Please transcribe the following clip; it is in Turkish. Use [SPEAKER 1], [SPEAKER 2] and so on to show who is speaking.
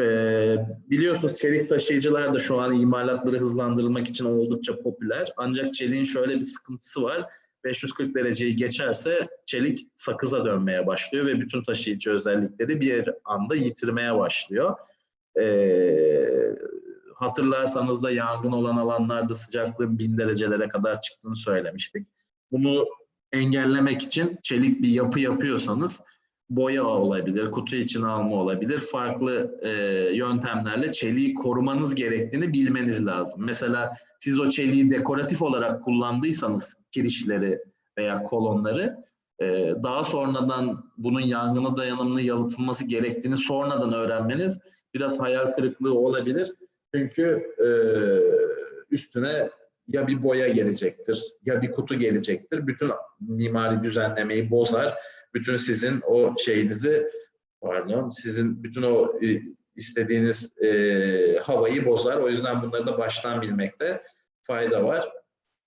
[SPEAKER 1] Ee, biliyorsunuz çelik taşıyıcılar da şu an imalatları hızlandırılmak için oldukça popüler. Ancak çeliğin şöyle bir sıkıntısı var. 540 dereceyi geçerse çelik sakıza dönmeye başlıyor ve bütün taşıyıcı özellikleri bir anda yitirmeye başlıyor. Ee, hatırlarsanız da yangın olan alanlarda sıcaklığın 1000 derecelere kadar çıktığını söylemiştik. Bunu engellemek için çelik bir yapı yapıyorsanız boya olabilir, kutu içine alma olabilir. Farklı e, yöntemlerle çeliği korumanız gerektiğini bilmeniz lazım. Mesela siz o çeliği dekoratif olarak kullandıysanız kirişleri veya kolonları e, daha sonradan bunun yangına dayanımlı yalıtılması gerektiğini sonradan öğrenmeniz biraz hayal kırıklığı olabilir. Çünkü e, üstüne ya bir boya gelecektir ya bir kutu gelecektir. Bütün mimari düzenlemeyi bozar. Bütün sizin o şeyinizi pardon sizin bütün o e, istediğiniz e, havayı bozar. O yüzden bunları da baştan bilmekte fayda var.